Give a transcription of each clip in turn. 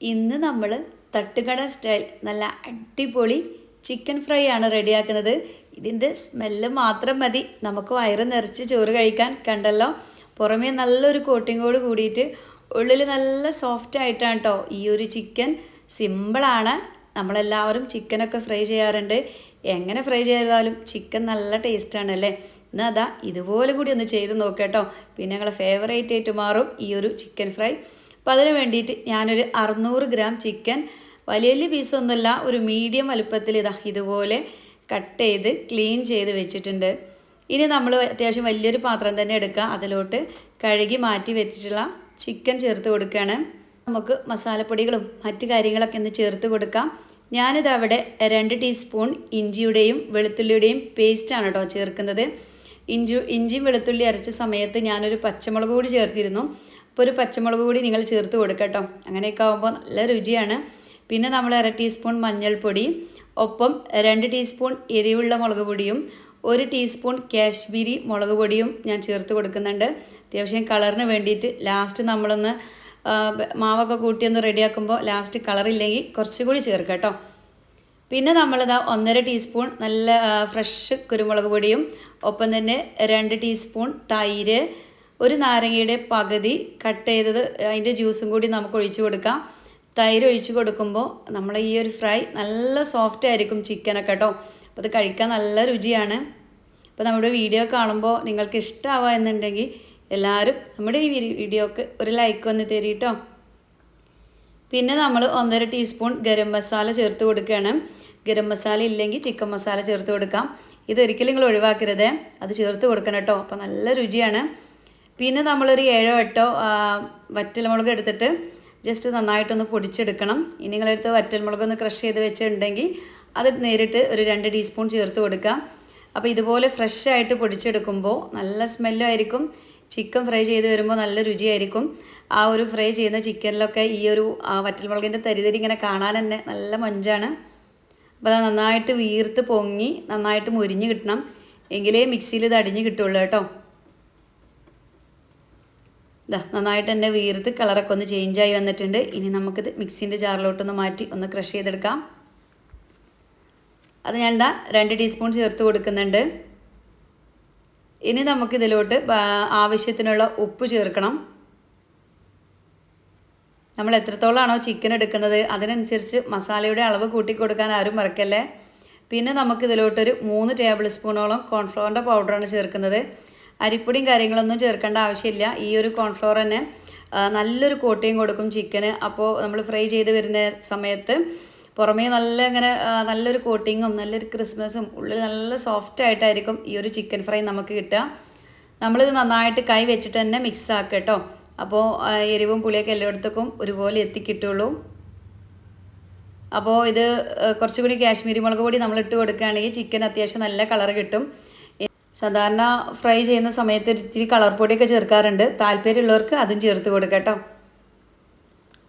ഇന്ന് നമ്മൾ തട്ടുകട സ്റ്റൈൽ നല്ല അടിപൊളി ചിക്കൻ ഫ്രൈ ആണ് റെഡിയാക്കുന്നത്. ഇതിന്റെ സ്മെല്ല് മാത്രം മതി. നമുക്ക് വയറ് നിറച്ച് ചോറ് കഴിക്കാൻ കണ്ടല്ലോ. പുറമേ നല്ലൊരു കോട്ടിങ്ങോട് കൂടിയിട്ട് ഉള്ളിൽ നല്ല സോഫ്റ്റ് ആയിട്ടാണ് കേട്ടോ ഈ ഒരു ചിക്കൻ. സിമ്പിളാണ് നമ്മളെല്ലാവരും ചിക്കനൊക്കെ ഫ്രൈ ചെയ്യാറുണ്ട്. എങ്ങനെ ഫ്രൈ ചെയ്താലും ചിക്കൻ നല്ല ടേസ്റ്റാണ് അല്ലേ? എന്നാൽ അതാ ഇതുപോലെ കൂടി ഒന്ന് ചെയ്ത് നോക്കട്ടോ പിന്നെ ഞങ്ങളെ ഫേവറേറ്റ് ആയിട്ട് മാറും ഈ ഒരു ചിക്കൻ ഫ്രൈ. അപ്പോൾ അതിന് വേണ്ടിയിട്ട് ഞാനൊരു അറുന്നൂറ് ഗ്രാം ചിക്കൻ വലിയ വലിയ പീസൊന്നുമല്ല ഒരു മീഡിയം വലുപ്പത്തിൽ ഇതാ ഇതുപോലെ കട്ട് ചെയ്ത് ക്ലീൻ ചെയ്ത് വെച്ചിട്ടുണ്ട്. ഇനി നമ്മൾ അത്യാവശ്യം വലിയൊരു പാത്രം തന്നെ എടുക്കുക. അതിലോട്ട് കഴുകി മാറ്റി വെച്ചിട്ടുള്ള ചിക്കൻ ചേർത്ത് കൊടുക്കുകയാണ്. നമുക്ക് മസാലപ്പൊടികളും മറ്റു കാര്യങ്ങളൊക്കെ ഒന്ന് ചേർത്ത് കൊടുക്കാം. ഞാനിത് അവിടെ രണ്ട് ടീസ്പൂൺ ഇഞ്ചിയുടെയും വെളുത്തുള്ളിയുടെയും പേസ്റ്റാണ് കേട്ടോ ചേർക്കുന്നത്. ഇഞ്ചി ഇഞ്ചിയും വെളുത്തുള്ളി അരച്ച സമയത്ത് ഞാനൊരു പച്ചമുളക് കൂടി ചേർത്തിരുന്നു. അപ്പോൾ ഒരു പച്ചമുളക് കൂടി നിങ്ങൾ ചേർത്ത് കൊടുക്കട്ടോ. കേട്ടോ അങ്ങനെയൊക്കെ ആകുമ്പോൾ നല്ല രുചിയാണ്. പിന്നെ നമ്മൾ അര ടീസ്പൂൺ മഞ്ഞൾപ്പൊടി ഒപ്പം രണ്ട് ടീസ്പൂൺ എരിവുള്ള മുളക് പൊടിയും ഒരു ടീസ്പൂൺ കാശ്മീരി മുളക് പൊടിയും ഞാൻ ചേർത്ത് കൊടുക്കുന്നുണ്ട്. അത്യാവശ്യം കളറിന് വേണ്ടിയിട്ട് ലാസ്റ്റ് നമ്മളൊന്ന് മാവൊക്കെ കൂട്ടി ഒന്ന് റെഡിയാക്കുമ്പോൾ ലാസ്റ്റ് കളറില്ലെങ്കിൽ കുറച്ചുകൂടി ചേർക്കുക പിന്നെ നമ്മളിതാ ഒന്നര ടീസ്പൂൺ നല്ല ഫ്രഷ് കുരുമുളക് പൊടിയും ഒപ്പം തന്നെ രണ്ട് ടീസ്പൂൺ തൈര് ഒരു നാരങ്ങയുടെ പകുതി കട്ട് ചെയ്തത് അതിന്റെ ജ്യൂസും കൂടി നമുക്ക് ഒഴിച്ചു കൊടുക്കാം. തൈര് ഒഴിച്ചു കൊടുക്കുമ്പോൾ നമ്മൾ ഈ ഒരു ഫ്രൈ നല്ല സോഫ്റ്റ് ആയിരിക്കും ചിക്കനൊക്കെ കേട്ടോ അപ്പോൾ അത് കഴിക്കാൻ നല്ല രുചിയാണ്. അപ്പോൾ നമ്മുടെ വീഡിയോ കാണുമ്പോൾ നിങ്ങൾക്ക് ഇഷ്ടമാവുക എന്നുണ്ടെങ്കിൽ എല്ലാവരും നമ്മുടെ ഈ വീഡിയോക്ക് ഒരു ലൈക്ക് വന്ന് തരീട്ടോ പിന്നെ നമ്മൾ ഒന്നര ടീസ്പൂൺ ഗരം മസാല ചേർത്ത് കൊടുക്കുകയാണ്. ഗരം മസാല ഇല്ലെങ്കിൽ ചിക്കൻ മസാല ചേർത്ത് കൊടുക്കാം. ഇതൊരിക്കലും നിങ്ങൾ ഒഴിവാക്കരുത്. അത് ചേർത്ത് കൊടുക്കണം കേട്ടോ അപ്പോൾ നല്ല രുചിയാണ്. പിന്നെ നമ്മളൊരു ഏഴോ എട്ടോ വറ്റൽമുളക് എടുത്തിട്ട് ജസ്റ്റ് നന്നായിട്ടൊന്ന് പൊടിച്ചെടുക്കണം. ഇനി നിങ്ങളെടുത്ത് വറ്റൽമുളക് ഒന്ന് ക്രഷ് ചെയ്ത് വെച്ചിട്ടുണ്ടെങ്കിൽ അത് നേരിട്ട് ഒരു രണ്ട് ടീസ്പൂൺ ചേർത്ത് കൊടുക്കാം അപ്പോൾ ഇതുപോലെ ഫ്രഷ് ആയിട്ട് പൊടിച്ചെടുക്കുമ്പോൾ നല്ല സ്മെല്ലും ആയിരിക്കും. ചിക്കൻ ഫ്രൈ ചെയ്ത് വരുമ്പോൾ നല്ല രുചിയായിരിക്കും. ആ ഒരു ഫ്രൈ ചെയ്യുന്ന ചിക്കനിലൊക്കെ ഈ ഒരു ആ വറ്റൽമുളകിന്റെ തരിതരി ഇങ്ങനെ കാണാൻ തന്നെ നല്ല മൊഞ്ചാണ്. അപ്പോൾ അത് നന്നായിട്ട് വീർത്ത് പൊങ്ങി നന്നായിട്ട് മുരിഞ്ഞ് കിട്ടണം. എങ്കിലേ മിക്സിയിൽ ഇത് അടിഞ്ഞ് കിട്ടുള്ളൂ കേട്ടോ. ഇതാ നന്നായിട്ട് തന്നെ വീർത്ത് കളറൊക്കെ ഒന്ന് ചേഞ്ചായി വന്നിട്ടുണ്ട്. ഇനി നമുക്കിത് മിക്സിന്റെ ജാറിലോട്ടൊന്ന് മാറ്റി ഒന്ന് ക്രഷ് ചെയ്തെടുക്കാം. അത് ഞാൻ എന്താ രണ്ട് ടീസ്പൂൺ ചേർത്ത് കൊടുക്കുന്നുണ്ട്. ഇനി നമുക്കിതിലോട്ട് ആവശ്യത്തിനുള്ള ഉപ്പ് ചേർക്കണം. നമ്മൾ എത്രത്തോളമാണോ ചിക്കൻ എടുക്കുന്നത് അതിനനുസരിച്ച് മസാലയുടെ അളവ് കൂട്ടി കൊടുക്കാൻ ആരും മറക്കല്ലേ? പിന്നെ നമുക്കിതിലോട്ടൊരു മൂന്ന് ടേബിൾ സ്പൂണോളം കോൺഫ്ലവറിന്റെ പൗഡറാണ് ചേർക്കുന്നത്. അരിപ്പൊടിയും കാര്യങ്ങളൊന്നും ചേർക്കേണ്ട ആവശ്യമില്ല. ഈ ഒരു കോൺഫ്ലോർ തന്നെ നല്ലൊരു കോട്ടിങ് കൊടുക്കും ചിക്കന് അപ്പോൾ നമ്മൾ ഫ്രൈ ചെയ്ത് വരുന്ന സമയത്ത് പുറമേ നല്ല ഇങ്ങനെ നല്ലൊരു കോട്ടിങ്ങും നല്ലൊരു ക്രിസ്മസും ഉള്ളിൽ നല്ല സോഫ്റ്റ് ആയിട്ടായിരിക്കും ഈ ഒരു ചിക്കൻ ഫ്രൈ നമുക്ക് കിട്ടുക. നമ്മളിത് നന്നായിട്ട് കൈ വെച്ചിട്ട് തന്നെ മിക്സ് ആക്കുക കേട്ടോ. അപ്പോൾ എരിവും പുളിയൊക്കെ എല്ലായിടത്തേക്കും ഒരുപോലെ എത്തിക്കിട്ടുള്ളൂ. അപ്പോൾ ഇത് കുറച്ചുകൂടി കാശ്മീരി മുളക് പൊടി നമ്മൾ ഇട്ട് കൊടുക്കുകയാണെങ്കിൽ ചിക്കൻ അത്യാവശ്യം നല്ല കളർ കിട്ടും. സാധാരണ ഫ്രൈ ചെയ്യുന്ന സമയത്ത് ഇത്തിരി കളർ പൊടിയൊക്കെ ചേർക്കാറുണ്ട്. താല്പര്യമുള്ളവർക്ക് അതും ചേർത്ത് കൊടുക്കാം കേട്ടോ.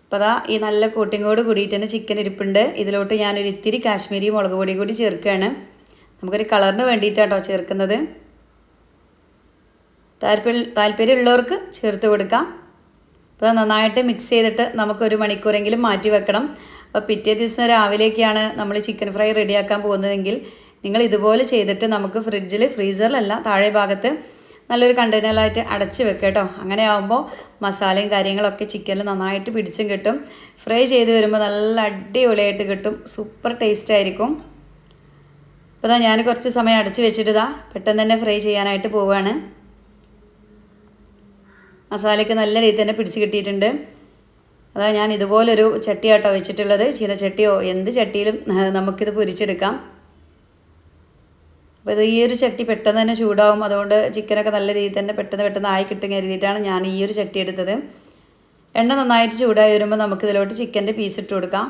അപ്പോൾ അതാ ഈ നല്ല കൂട്ടിങ്ങോട് കൂടിയിട്ട് തന്നെ ചിക്കൻ ഇരിപ്പുണ്ട്. ഇതിലോട്ട് ഞാനൊരു ഇത്തിരി കാശ്മീരി മുളക് പൊടി കൂടി ചേർക്കുകയാണ്. നമുക്കൊരു കളറിന് വേണ്ടിയിട്ടാട്ടോ ചേർക്കുന്നത്. താല്പര്യം താല്പര്യമുള്ളവർക്ക് ചേർത്ത് കൊടുക്കാം. അപ്പോൾ നന്നായിട്ട് മിക്സ് ചെയ്തിട്ട് നമുക്കൊരു മണിക്കൂറെങ്കിലും മാറ്റി വെക്കണം. അപ്പോൾ പിറ്റേ ദിവസം രാവിലേക്കാണ് നമ്മൾ ചിക്കൻ ഫ്രൈ റെഡിയാക്കാൻ പോകുന്നതെങ്കിൽ നിങ്ങൾ ഇതുപോലെ ചെയ്തിട്ട് നമുക്ക് ഫ്രിഡ്ജിൽ ഫ്രീസറിലല്ല താഴെ ഭാഗത്ത് നല്ലൊരു കണ്ടെയ്നറായിട്ട് അടച്ച് വെക്കുക കേട്ടോ. അങ്ങനെ ആകുമ്പോൾ മസാലയും കാര്യങ്ങളൊക്കെ ചിക്കനിൽ നന്നായിട്ട് പിടിച്ചും കിട്ടും. ഫ്രൈ ചെയ്ത് വരുമ്പോൾ നല്ല അടിപൊളിയായിട്ട് കിട്ടും. സൂപ്പർ ടേസ്റ്റ് ആയിരിക്കും. അപ്പോൾ ഞാൻ കുറച്ച് സമയം അടച്ച് വെച്ചിട്ട് പെട്ടെന്ന് തന്നെ ഫ്രൈ ചെയ്യാനായിട്ട് പോവുകയാണ് മസാലയ്ക്ക് നല്ല രീതിയിൽ തന്നെ പിടിച്ച് കിട്ടിയിട്ടുണ്ട്. അതാ ഞാൻ ഇതുപോലൊരു ചട്ടിയാട്ടോ വെച്ചിട്ടുള്ളത്. ചീനച്ചട്ടിയോ എന്ത് ചട്ടിയിലും നമുക്കിത് പൊരിച്ചെടുക്കാം. അപ്പോൾ ഇത് ഈ ഒരു ചട്ടി പെട്ടെന്ന് തന്നെ ചൂടാവും. അതുകൊണ്ട് ചിക്കനൊക്കെ നല്ല രീതിയിൽ തന്നെ പെട്ടെന്ന് പെട്ടെന്ന് ആയി കിട്ടും കരുതിയിട്ടാണ് ഞാൻ ഈ ഒരു ചട്ടി എടുത്തത്. എണ്ണ നന്നായിട്ട് ചൂടായി വരുമ്പോൾ നമുക്ക് നമുക്കിതിലോട്ട് ചിക്കന്റെ പീസ് ഇട്ട് കൊടുക്കാം.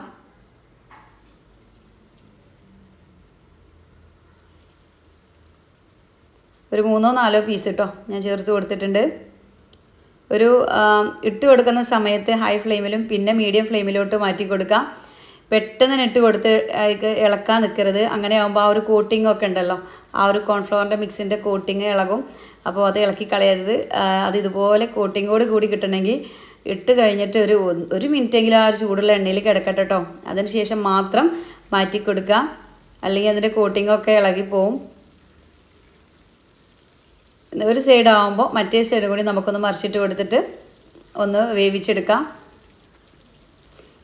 ഒരു മൂന്നോ നാലോ പീസ് കേട്ടോ ഞാൻ ചേർത്ത് കൊടുത്തിട്ടുണ്ട്. ഒരു ഇട്ട് കൊടുക്കുന്ന സമയത്ത് ഹൈ ഫ്ലെയിമിലും പിന്നെ മീഡിയം ഫ്ലെയിമിലോട്ട് മാറ്റി കൊടുക്കാം. പെട്ടെന്ന് ഇട്ട് കൊടുത്ത് ഇളക്കാൻ നിൽക്കരുത് അങ്ങനെ ആകുമ്പോൾ ആ ഒരു കോട്ടിംഗ് ഒക്കെ ഉണ്ടല്ലോ. ആ ഒരു കോൺഫ്ലവറിന്റെ മിക്സിന്റെ കോട്ടിങ് ഇളകും. അപ്പോൾ അത് ഇളക്കി കളയരുത്. അത് ഇതുപോലെ കോട്ടിങ്ങോട് കൂടി കിട്ടണമെങ്കിൽ ഇട്ട് കഴിഞ്ഞിട്ട് ഒരു ഒരു മിനിറ്റെങ്കിലും ആ ഒരു ചൂടുള്ള എണ്ണയിൽ കിടക്കട്ടെ കേട്ടോ അതിന് ശേഷം മാത്രം മാറ്റി കൊടുക്കുക അല്ലെങ്കിൽ അതിന്റെ കോട്ടിങ്ങൊക്കെ ഇളകിപ്പോവും ഒരു സൈഡ് ആകുമ്പോൾ മറ്റേ സൈഡ് കൂടി നമുക്കൊന്ന് മറിച്ചിട്ട് കൊടുത്തിട്ട് ഒന്ന് വേവിച്ചെടുക്കാം.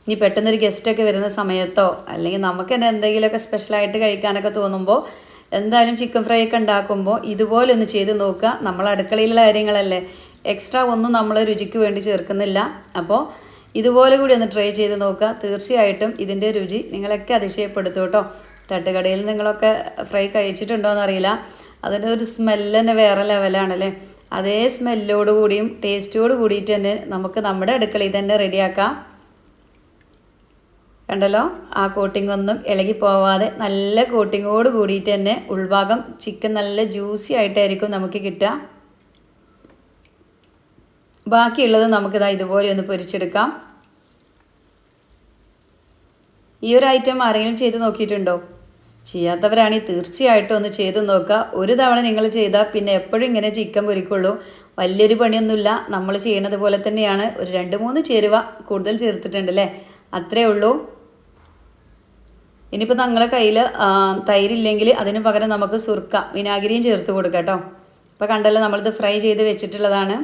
ഇനി പെട്ടെന്നൊരു ഗസ്റ്റൊക്കെ വരുന്ന സമയത്തോ അല്ലെങ്കിൽ നമുക്ക് തന്നെ എന്തെങ്കിലുമൊക്കെ സ്പെഷ്യലായിട്ട് കഴിക്കാനൊക്കെ തോന്നുമ്പോൾ എന്തായാലും ചിക്കൻ ഫ്രൈ ഒക്കെ ഉണ്ടാക്കുമ്പോൾ ഇതുപോലെ ഒന്ന് ചെയ്ത് നോക്കുക. നമ്മൾ അടുക്കളയിലുള്ള കാര്യങ്ങളല്ലേ. എക്സ്ട്രാ ഒന്നും നമ്മൾ രുചിക്ക് വേണ്ടി ചേർക്കുന്നില്ല. അപ്പോൾ ഇതുപോലെ കൂടി ഒന്ന് ട്രൈ ചെയ്ത് നോക്കുക. തീർച്ചയായിട്ടും ഇതിന്റെ രുചി നിങ്ങളൊക്കെ അതിശയപ്പെടുത്തും കേട്ടോ. തട്ടുകടയിൽ നിങ്ങളൊക്കെ ഫ്രൈ കഴിച്ചിട്ടുണ്ടോ എന്നറിയില്ല. അതിന്റെ ഒരു സ്മെല്ല് തന്നെ വേറെ ലെവലാണല്ലേ അതേ സ്മെല്ലോട് കൂടിയും ടേസ്റ്റോട് കൂടിയിട്ട് തന്നെ നമുക്ക് നമ്മുടെ അടുക്കളയിൽ തന്നെ റെഡിയാക്കാം കണ്ടല്ലോ? ആ കോട്ടിംഗ് ഒന്നും ഇളകി പോവാതെ നല്ല കോട്ടിങ്ങോട് കൂടിയിട്ട് തന്നെ ഉൾഭാഗം ചിക്കൻ നല്ല ജ്യൂസി ആയിട്ടായിരിക്കും നമുക്ക് കിട്ടുക. ബാക്കിയുള്ളത് നമുക്കിതാ ഇതുപോലെ ഒന്ന് പൊരിച്ചെടുക്കാം. ഈ ഒരു ഐറ്റം ആരെങ്കിലും ചെയ്ത് നോക്കിയിട്ടുണ്ടോ? ചെയ്യാത്തവരാണെങ്കിൽ തീർച്ചയായിട്ടും ഒന്ന് ചെയ്ത് നോക്കുക. ഒരു തവണ നിങ്ങൾ ചെയ്താൽ പിന്നെ എപ്പോഴും ഇങ്ങനെ ചിക്കൻ പൊരിക്കുള്ളൂ. വലിയൊരു പണിയൊന്നുമില്ല. നമ്മൾ ചെയ്യണത് പോലെ തന്നെയാണ്. ഒരു രണ്ട് മൂന്ന് ചേരുവ കൂടുതൽ ചേർത്തിട്ടുണ്ട് അല്ലേ? അത്രേ ഉള്ളൂ. ഇനിയിപ്പോൾ നിങ്ങളെ കയ്യിൽ തൈരില്ലെങ്കിൽ അതിന് പകരം നമുക്ക് സുർക്ക വിനാഗിരിയും ചേർത്ത് കൊടുക്കാം കേട്ടോ. ഇപ്പോൾ കണ്ടല്ലോ നമ്മളിത് ഫ്രൈ ചെയ്ത് വെച്ചിട്ടുള്ളതാണ്.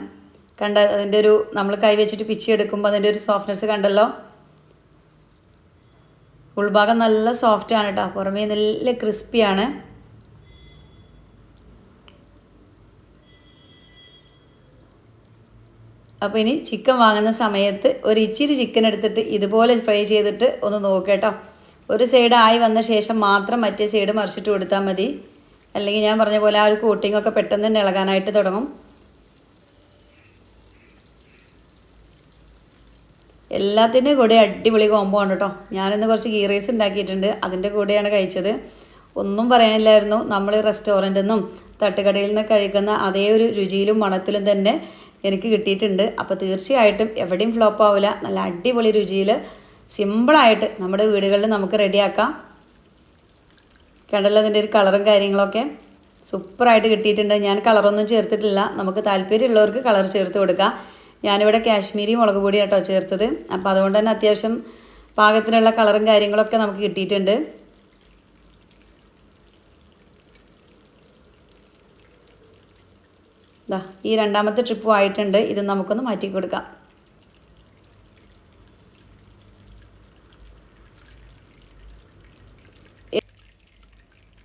കണ്ട അതിന്റെ ഒരു നമ്മൾ കൈ വെച്ചിട്ട് പിച്ചി എടുക്കുമ്പോൾ അതിന്റെ ഒരു സോഫ്റ്റ്നെസ് കണ്ടല്ലോ? ഉൾഭാഗം നല്ല സോഫ്റ്റ് ആണ് കേട്ടോ. പുറമേ നല്ല ക്രിസ്പിയാണ്. അപ്പോൾ ഇനി ചിക്കൻ വാങ്ങുന്ന സമയത്ത് ഒരു ഇച്ചിരി ചിക്കൻ എടുത്തിട്ട് ഇതുപോലെ ഫ്രൈ ചെയ്തിട്ട് ഒന്ന് നോക്കുക കേട്ടോ. ഒരു സൈഡ് ആയി വന്ന ശേഷം മാത്രം മറ്റേ സൈഡ് മറിച്ചിട്ട് കൊടുത്താൽ മതി. അല്ലെങ്കിൽ ഞാൻ പറഞ്ഞ പോലെ ആ ഒരു കോട്ടിംഗ് ഒക്കെ പെട്ടെന്ന് തന്നെ ഇളകാനായിട്ട് തുടങ്ങും. എല്ലാത്തിന്റെയും കൂടെ അടിപൊളി കോമ്പോ ആണ് കേട്ടോ ഞാനിന്ന് കുറച്ച് ഗീ റൈസ് ഉണ്ടാക്കിയിട്ടുണ്ട്. അതിന്റെ കൂടെയാണ് കഴിച്ചത്. ഒന്നും പറയാനില്ലായിരുന്നു. നമ്മൾ റെസ്റ്റോറന്റിൽ നിന്നും തട്ടുകടയിൽ നിന്ന് കഴിക്കുന്ന അതേ ഒരു രുചിയിലും മണത്തിലും തന്നെ എനിക്ക് കിട്ടിയിട്ടുണ്ട്. അപ്പോൾ തീർച്ചയായിട്ടും എവിടെയും ഫ്ലോപ്പ് ആവില്ല. നല്ല അടിപൊളി രുചിയിൽ സിമ്പിളായിട്ട് നമ്മുടെ വീടുകളിൽ നമുക്ക് റെഡിയാക്കാം. കണ്ടല്ലോ അതിന്റെ ഒരു കളറും കാര്യങ്ങളൊക്കെ. സൂപ്പറായിട്ട് കിട്ടിയിട്ടുണ്ട്. ഞാൻ കളറൊന്നും ചേർത്തിട്ടില്ല. നമുക്ക് താല്പര്യമുള്ളവർക്ക് കളർ ചേർത്ത് കൊടുക്കാം. ഞാനിവിടെ കാശ്മീരി മുളക് പൊടി കേട്ടോ ചേർത്തത്. അപ്പോൾ അതുകൊണ്ട് തന്നെ അത്യാവശ്യം പാകത്തിനുള്ള കളറും കാര്യങ്ങളൊക്കെ നമുക്ക് കിട്ടിയിട്ടുണ്ട്. ഈ രണ്ടാമത്തെ ട്രിപ്പും ആയിട്ടുണ്ട്. ഇത് നമുക്കൊന്ന് മാറ്റി കൊടുക്കാം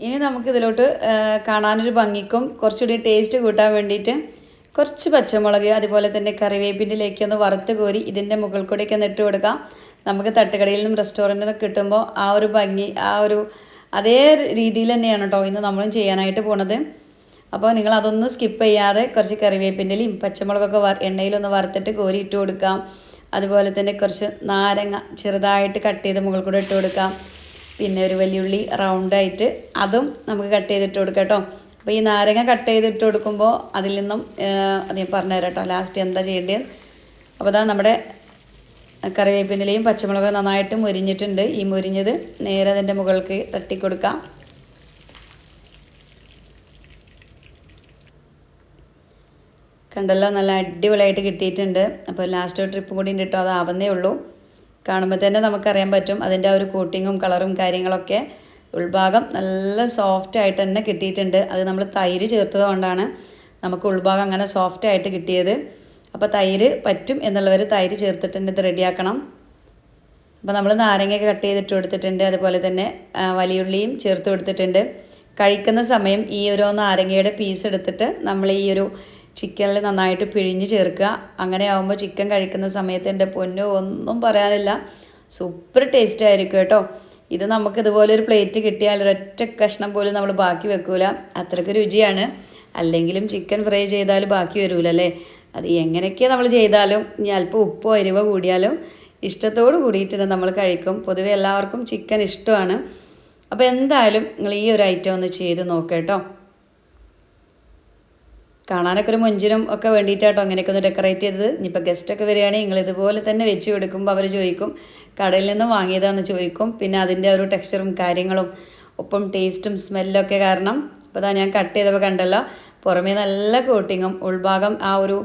ഇനി നമുക്ക് ഇതിലോട്ട് കാണാനൊരു ഭംഗിക്കും കുറച്ചുകൂടി ടേസ്റ്റ് കൂട്ടാൻ വേണ്ടിയിട്ട് കുറച്ച് പച്ചമുളക് അതുപോലെ തന്നെ കറിവേപ്പിന്റെലേക്ക് ഒന്ന് വറുത്ത് കോരി ഇതിന്റെ മുകൾ കൂടെയൊക്കെ ഒന്ന് ഇട്ട് കൊടുക്കാം. നമുക്ക് തട്ടുകടയിൽ നിന്നും റെസ്റ്റോറന്റിൽ നിന്ന് കിട്ടുമ്പോൾ ആ ഒരു ഭംഗി ആ ഒരു അതേ രീതിയിൽ തന്നെയാണ് കേട്ടോ ഇന്ന് നമ്മളും ചെയ്യാനായിട്ട് പോണത്. അപ്പോൾ നിങ്ങൾ അതൊന്നും സ്കിപ്പ് ചെയ്യാതെ കുറച്ച് കറിവേപ്പിന്റെ ഇലയും പച്ചമുളകൊക്കെ വ എണ്ണയിലൊന്ന് വറുത്തിട്ട് കോരി ഇട്ട് കൊടുക്കാം. അതുപോലെ തന്നെ കുറച്ച് നാരങ്ങ ചെറുതായിട്ട് കട്ട് ചെയ്ത് മുകൾ കൂടെ ഇട്ട് കൊടുക്കാം. പിന്നെ ഒരു വലിയുള്ളി റൗണ്ടായിട്ട് അതും നമുക്ക് കട്ട് ചെയ്തിട്ട് കൊടുക്കാം കേട്ടോ അപ്പോൾ ഈ നാരങ്ങ കട്ട് ചെയ്തിട്ട് കൊടുക്കുമ്പോൾ അതിൽ നിന്നും അത് ഞാൻ പറഞ്ഞുതരാം കേട്ടോ ലാസ്റ്റ് എന്താ ചെയ്യേണ്ടത്? അപ്പോൾ അതാ നമ്മുടെ കറിവേപ്പിന്റെലയും പച്ചമുളകും നന്നായിട്ട് മുരിഞ്ഞിട്ടുണ്ട്. ഈ മുരിഞ്ഞത് നേരെ അതിന്റെ മുകൾക്ക് തട്ടിക്കൊടുക്കാം. കണ്ടല്ലോ നല്ല അടിപൊളിയായിട്ട് കിട്ടിയിട്ടുണ്ട്. അപ്പോൾ ലാസ്റ്റ് ട്രിപ്പ് കൂടി ഉണ്ട് കേട്ടോ. അതാവുന്നേ ഉള്ളൂ. കാണുമ്പോൾ തന്നെ നമുക്കറിയാൻ പറ്റും. അതിന്റെ ആ ഒരു കോട്ടിങ്ങും കളറും കാര്യങ്ങളൊക്കെ ഉൾഭാഗം നല്ല സോഫ്റ്റ് ആയിട്ട് തന്നെ കിട്ടിയിട്ടുണ്ട്. അത് നമ്മൾ തൈര് ചേർത്തത് കൊണ്ടാണ് നമുക്ക് ഉൾഭാഗം അങ്ങനെ സോഫ്റ്റ് ആയിട്ട് കിട്ടിയത്. അപ്പോൾ തൈര് പറ്റും എന്നുള്ളവർ തൈര് ചേർത്തിട്ട് തന്നെ ഇത് റെഡിയാക്കണം. അപ്പോൾ നമ്മൾ നാരങ്ങയൊക്കെ കട്ട് ചെയ്തിട്ട് കൊടുത്തിട്ടുണ്ട്. അതുപോലെ തന്നെ വലിയുള്ളിയും ചേർത്ത് കൊടുത്തിട്ടുണ്ട്. കഴിക്കുന്ന സമയം ഈ ഒരു നാരങ്ങയുടെ പീസ് എടുത്തിട്ട് നമ്മൾ ഈ ഒരു ചിക്കനിൽ നന്നായിട്ട് പിഴിഞ്ഞ് ചേർക്കുക. അങ്ങനെ ആകുമ്പോൾ ചിക്കൻ കഴിക്കുന്ന സമയത്ത് എന്റെ പൊന്നോ ഒന്നും പറയാനില്ല. സൂപ്പർ ടേസ്റ്റ് ആയിരിക്കും കേട്ടോ. ഇത് നമുക്ക് ഇതുപോലെ ഒരു പ്ലേറ്റ് കിട്ടിയാൽ ഒരൊറ്റ കഷ്ണം പോലും നമ്മൾ ബാക്കി വെക്കൂല. അത്രയ്ക്ക് രുചിയാണ്. അല്ലെങ്കിലും ചിക്കൻ ഫ്രൈ ചെയ്താൽ ബാക്കി വരൂല അല്ലേ അത് എങ്ങനെയൊക്കെ നമ്മൾ ചെയ്താലും ഇനി അല്പം ഉപ്പോ എരിവോ കൂടിയാലും ഇഷ്ടത്തോട് കൂടിയിട്ട് നമ്മൾ കഴിക്കും. പൊതുവെ എല്ലാവർക്കും ചിക്കൻ ഇഷ്ടമാണ്. അപ്പോൾ എന്തായാലും നിങ്ങൾ ഈ ഒരു ഐറ്റം ഒന്ന് ചെയ്ത് നോക്കാം കേട്ടോ. കാണാനൊക്കെ ഒരു മുഞ്ചിനും ഒക്കെ വേണ്ടിയിട്ടാട്ടോ അങ്ങനെയൊക്കെ ഒന്ന് ഡെക്കറേറ്റ് ചെയ്തത്. ഇനിയിപ്പോൾ ഗസ്റ്റൊക്കെ വരികയാണെങ്കിൽ നിങ്ങൾ ഇതുപോലെ തന്നെ വെച്ച് കൊടുക്കുമ്പോൾ അവർ ചോദിക്കും കടയിൽ നിന്ന് വാങ്ങിയതാന്ന് ചോദിക്കും. പിന്നെ അതിന്റെ ഒരു ടെക്സ്ചറും കാര്യങ്ങളും ഒപ്പം ടേസ്റ്റും സ്മെല്ലൊക്കെ കാരണം ഇപ്പോൾ അതാ ഞാൻ കട്ട് ചെയ്തപ്പോൾ കണ്ടല്ലോ പുറമേ നല്ല കോട്ടിങ്ങും ഉൾഭാഗം ആ ഒരു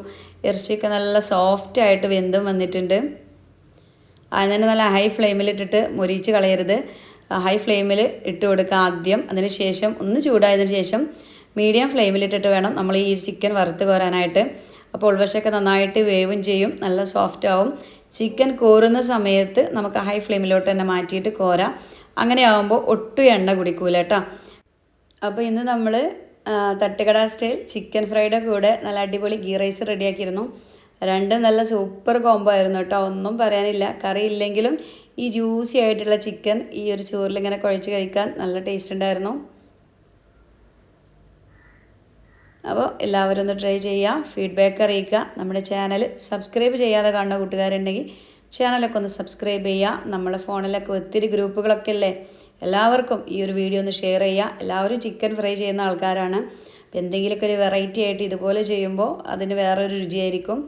ഇറച്ചിയൊക്കെ നല്ല സോഫ്റ്റ് ആയിട്ട് വെന്തും വന്നിട്ടുണ്ട്. അതിന് തന്നെ നല്ല ഹൈ ഫ്ലെയിമിലിട്ടിട്ട് മുരിച്ച് കളയരുത്. ഹൈ ഫ്ലെയിമിൽ ഇട്ട് കൊടുക്കുക ആദ്യം. അതിന് ശേഷം ഒന്ന് ചൂടായതിന് ശേഷം മീഡിയം ഫ്ലെയിമിലിട്ടിട്ട് വേണം നമ്മൾ ഈ ചിക്കൻ വറുത്ത് കോരാനായിട്ട്. അപ്പോൾ ഉൾവശമൊക്കെ നന്നായിട്ട് വേവും ചെയ്യും. നല്ല സോഫ്റ്റ് ആവും. ചിക്കൻ കോരുന്ന സമയത്ത് നമുക്ക് ഹൈ ഫ്ലെയിമിലോട്ട് തന്നെ മാറ്റിയിട്ട് കോരാം. അങ്ങനെ ആകുമ്പോൾ ഒട്ടും എണ്ണ കുടിക്കൂല കേട്ടോ. അപ്പോൾ ഇന്ന് നമ്മൾ തട്ടുകട സ്റ്റൈൽ ചിക്കൻ ഫ്രൈയുടെ കൂടെ നല്ല അടിപൊളി ഗീ റൈസ് റെഡിയാക്കിയിരുന്നു. രണ്ടും നല്ല സൂപ്പർ കോംബോ ആയിരുന്നു കേട്ടോ. ഒന്നും പറയാനില്ല. കറി ഇല്ലെങ്കിലും ഈ ജ്യൂസി ആയിട്ടുള്ള ചിക്കൻ ഈ ഒരു ചോറിൽ ഇങ്ങനെ കുഴച്ച് കഴിക്കാൻ നല്ല ടേസ്റ്റ് ഉണ്ടായിരുന്നു. അപ്പോൾ എല്ലാവരും ഒന്ന് ട്രൈ ചെയ്യുക ഫീഡ്ബാക്ക് അറിയിക്കുക. നമ്മുടെ ചാനൽ സബ്സ്ക്രൈബ് ചെയ്യാതെ കാണുന്ന കൂട്ടുകാരുണ്ടെങ്കിൽ ചാനലൊക്കെ ഒന്ന് സബ്സ്ക്രൈബ് ചെയ്യുക. നമ്മളെ ഫോണിലൊക്കെ ഒത്തിരി ഗ്രൂപ്പുകളൊക്കെ അല്ലേ? എല്ലാവർക്കും ഈ ഒരു വീഡിയോ ഒന്ന് ഷെയർ ചെയ്യുക. എല്ലാവരും ചിക്കൻ ഫ്രൈ ചെയ്യുന്ന ആൾക്കാരാണ്. അപ്പോൾ എന്തെങ്കിലുമൊക്കെ ഒരു വെറൈറ്റി ആയിട്ട് ഇതുപോലെ ചെയ്യുമ്പോൾ അതിന് വേറൊരു രുചിയായിരിക്കും.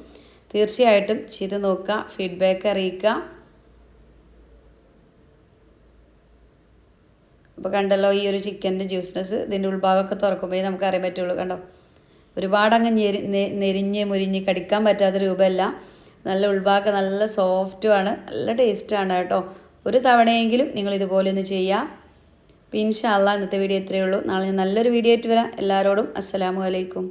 തീർച്ചയായിട്ടും ചെയ്ത് നോക്കുക ഫീഡ്ബാക്ക് അറിയിക്കുക. അപ്പോൾ കണ്ടല്ലോ ഈ ഒരു ചിക്കന്റെ ജ്യൂസ്നെസ് ഇതിന്റെ ഉൾഭാഗമൊക്കെ തുറക്കുമ്പോഴേ നമുക്ക് അറിയാൻ പറ്റുള്ളൂ കണ്ടോ? ഒരുപാട് അങ്ങ് ഞെരി നെരിഞ്ഞ് മുരിഞ്ഞ് കടിക്കാൻ പറ്റാത്ത രൂപമല്ല. നല്ല ഉൾഭാഗം നല്ല സോഫ്റ്റുമാണ് നല്ല ടേസ്റ്റാണ് കേട്ടോ. ഒരു തവണയെങ്കിലും നിങ്ങൾ ഇതുപോലെ ഒന്ന് ചെയ്യുക ഇൻഷാല്ല ഇന്നത്തെ വീഡിയോ ഇത്രയേ ഉള്ളൂ. നാളെ ഞാൻ നല്ലൊരു വീഡിയോ ആയിട്ട് വരാം. എല്ലാവരോടും അസ്സലാമു അലൈക്കും.